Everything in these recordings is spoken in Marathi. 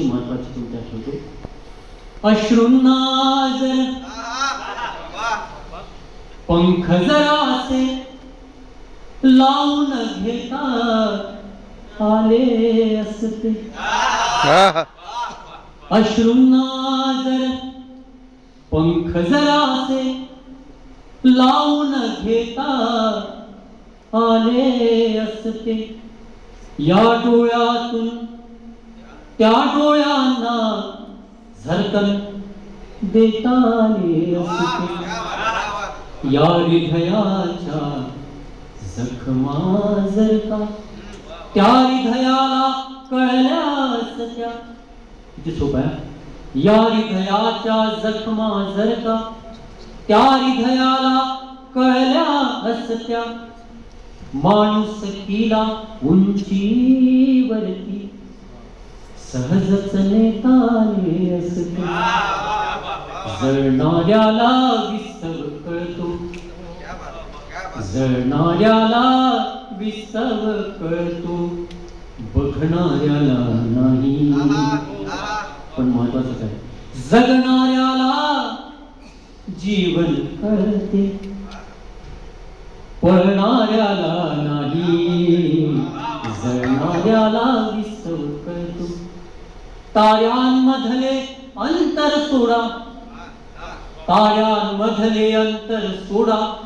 अतिशय महत्वाची तुमच्या ठेवतो अश्रूंना जर पंख जरासे लावून घेता आले असते. हा अश्रूंना जर पंख जरासे लावून घेता आले असते. या डोळ्यातून त्या डोळ्यांना झरकन देता या हृदयाच्या जखमा जर का त्या हृदयाला कळल्या त्या किती सोपं आहे. या हृदयाच्या जखमा जर का त्या हृदयाला कळल्या असत्या. माणूस किला उंचीवरती सहजच नेताले असते जळणाऱ्याला विसव कळतो जळणाऱ्याला विसव कळतो बघणाऱ्याला नाही पण महत्वाचं काय जगणाऱ्याला जीवन कळते पळणाऱ्याला ताऱ्यांमधले अंतर सोडा. ताऱ्यांमधले अंतर सोडा.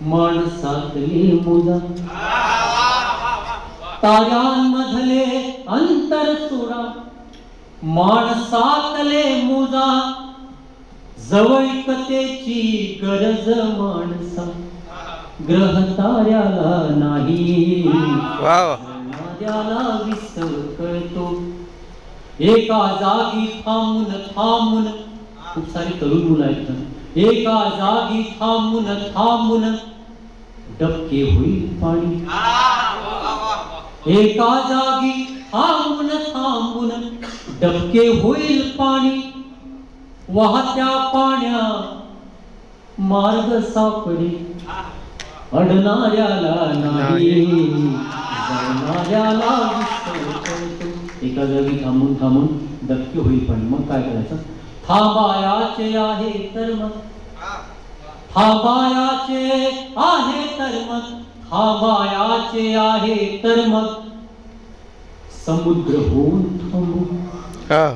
माणसातले मुला. ताऱ्यांमधले अंतर सोडा. माणसातले मुजा जवळकतेची गरज माणसा. ग्रह ताऱ्याला नाही. वा वा जळणाऱ्याला विसव कळतो एका जागी थांबून थांबून. खूप सारी तरुण मुलं आहेत ना. एका जागी थांबून थांबून. डबके होईल पाणी. एका जागी थांबून थांबून. डबके होईल पाणी. वाहत्या पाण्या. मार्ग सापडे. अडणाऱ्याला नाही. कळतो. एका जागी थांबून थांबून डबके होईल पाणी. मग काय करायचं? थांबायाचे आहे तर मग थांबायाचे आहे तर मग थांबायाचे आहे तर मग समुद्र होऊन थांबू. हा.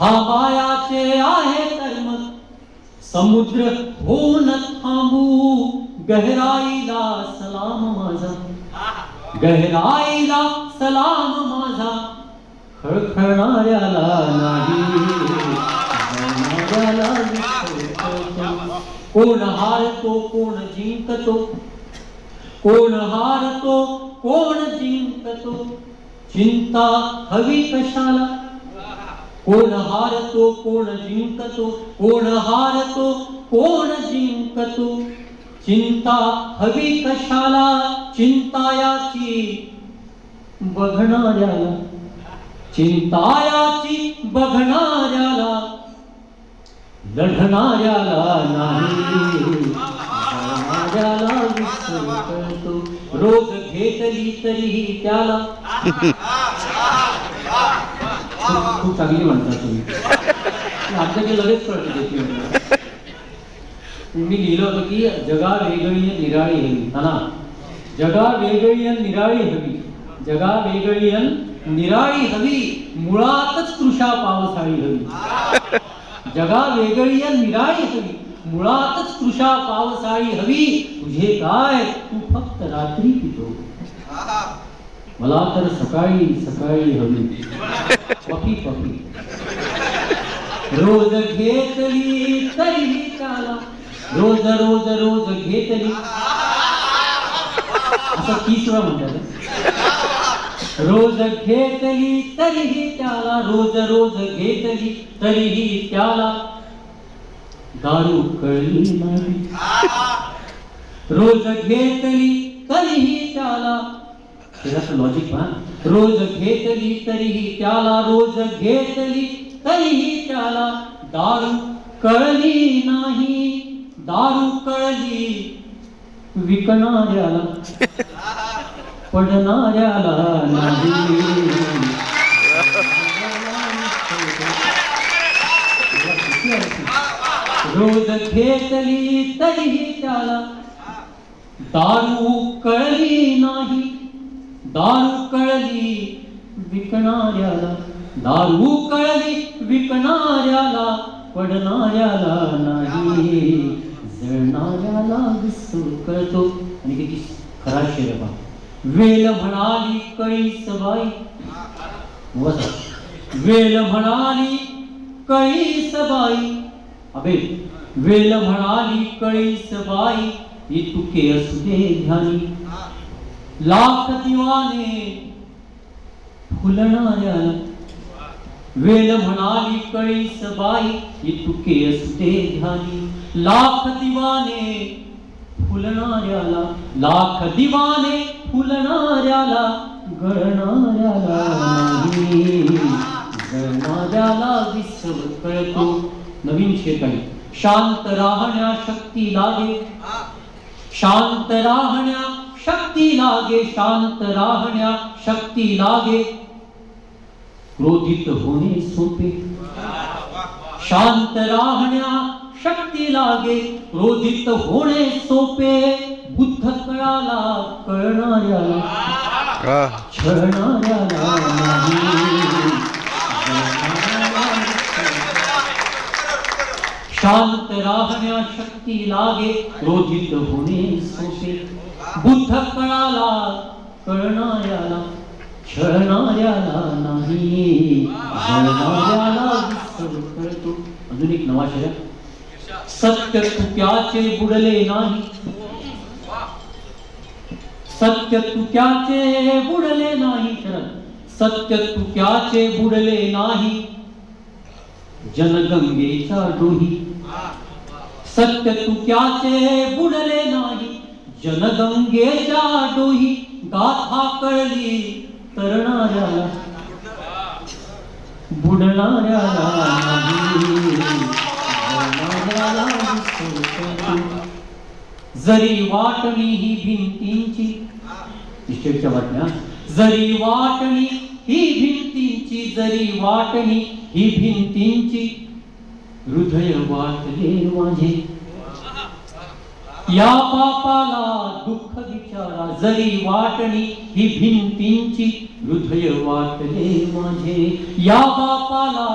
थांबायाचे आहे तर मग समुद्र होऊन थांबू. गहराईला सलाम माझा. गहराईला सलाम माझा. खळखळणाऱ्याला नाही कोण हारतो कोण जिंकतो? कोण हारतो कोण जिंकतो? चिंता हवी कशाला कोण हारतो कोण जिंकतो? कोण हारतो कोण जिंकतो चिंता हवी कशाला? चिंतायाची बघणाऱ्याला चिंतायाची बघणाऱ्याला लढणाऱ्याला नाही. रोज घेतली तरीही त्याला. खूप चांगली म्हणता तुम्ही. आपल्याला लगेच कळत मी लिहिलं होतं की जगा वेगळी निराळी हवी. हा ना? जगा वेगळी निराळी हवी. जगा वेगळी निराळी हवी मुळातच तृषा पावसाळी हवी. जगा वेगळी निराळी हवी मुळातच तृषा पावसाळी हवी. तुझे काय? तू फक्त रात्री पितो. मला तर सकाळी सकाळी हवी. पपी पपी. रोज घेतली तरी काला. रोज रोज रोज घेतली. असं तीस वेळा म्हणतात. रोज घेतली तरीही त्याला रोज रोज घेतली तरीही त्याला. दारू कळली नाही. रोज घेतली तरीही त्याला. त्याचं लॉजिक पहा. रोज घेतली तरीही त्याला रोज घेतली तरीही त्याला. दारू कळली नाही. दारू कळली विकणाऱ्याला पडणाऱ्याला. घेतली तरीही त्याला दारू कळली नाही, दारू कळली विकणाऱ्याला। दारू कळली विकणाऱ्याला, पडणाऱ्याला नाही। जळणाऱ्याला विसर कळतो आणि किती खरा शेर पहा वेल म्हणाली कैस बाई बसा. वेल म्हणाली कैस बाई अबे वेल म्हणाली कैस बाई ही तुके असू ध्यानी। लाख दिवाने फुलणाऱ्याला वेल म्हणाली कैस बाई ही तुके असू ध्यानी। लाख दिवाने फुलणाऱ्याला लाख दिवाने फुलणाऱ्याला गळणाऱ्याला नाही गळणाऱ्याला विसर कळतो नवीन शेत आहे शांत राहण्या शक्ती लागे. शांत राहण्या शक्ती लागे शांत राहण्या शक्ती लागे. क्रोधित होणे सोपे. शांत राहण्या शक्ती लागे क्रोधित होणे सोपे. बुद्ध कळाला कळणाऱ्याला. छळणाऱ्याला. शांत राहण्या शक्ती लागे क्रोधित होणे सोपे बुद्ध कळाला कळणाऱ्याला छळणाऱ्याला नाही। जळणाऱ्याला विसर कळतो अजून एक नवा शब्द. सत्य तुक्याचे बुडले नाही। सत्य तुक्याचे बुडले नाही सत्य तुक्याचे बुडले नाही। जनगंगेच्या डोही सत्य तुक्याचे बुडले नाही? जनगंगेच्या डोही, गाथा जरी वाटणी ही भिंतींची इस्टेटच्या बातम्या, जरी वाटणी ही भिंतींची, जरी वाटणी ही भिंतींची हृदय वाटले माझे या पापाला दुःख विचारा जरी वाटणी ही भिंतींची. हृदय वाटले माझे या बापाला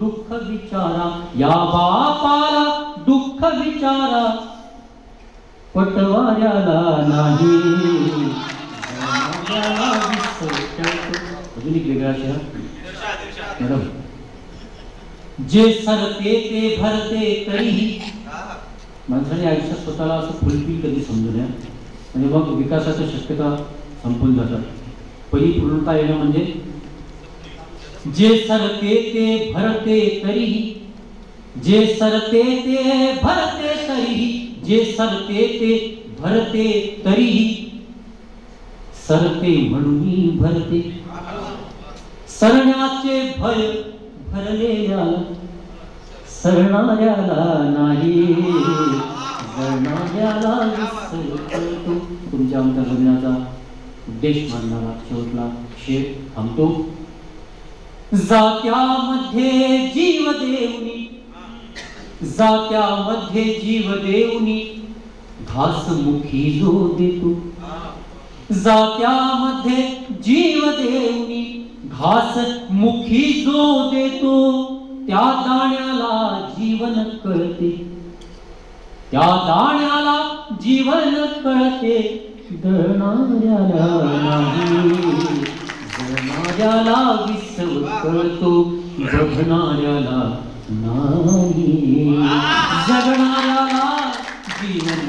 दुःख विचारा या बापाला दुःख विचारा पटवाऱ्याला नाही. अजून एक वेगळा शहर मॅडम जे सरते ते भरते तरीही माणसाने आयुष्यात स्वतःला असं फुलफिल कधी समजू नये. म्हणजे मग विकासाच्या शक्यता संपून जातात. पहिली पूर्णता येणं म्हणजे जे सरते ते भरते तरीही जे सरते ते भरते तरीही जे सरते ते भरते तरीही सरते म्हणून भरते. सरण्याचे भय भरलेल्याला सरणाऱ्याला नाही. जळणाऱ्याला विसर तुमच्या आमच्या लग्नाचा उद्देश मांडणारा शेवटला शेर थांबतो. जात्यामध्ये जीव देऊनी जात्यामध्ये जीव देऊनी घास मुखी जो देतो. जात्यामध्ये जीव देऊनी घास मुखी जो देतो त्या दाण्याला जीवन कळते. त्या दाण्याला जीवन कळते. दळणाऱ्याला नाही. जळणाऱ्याला कळतो. जगणाऱ्याला नाही. जगणाऱ्याला जीवन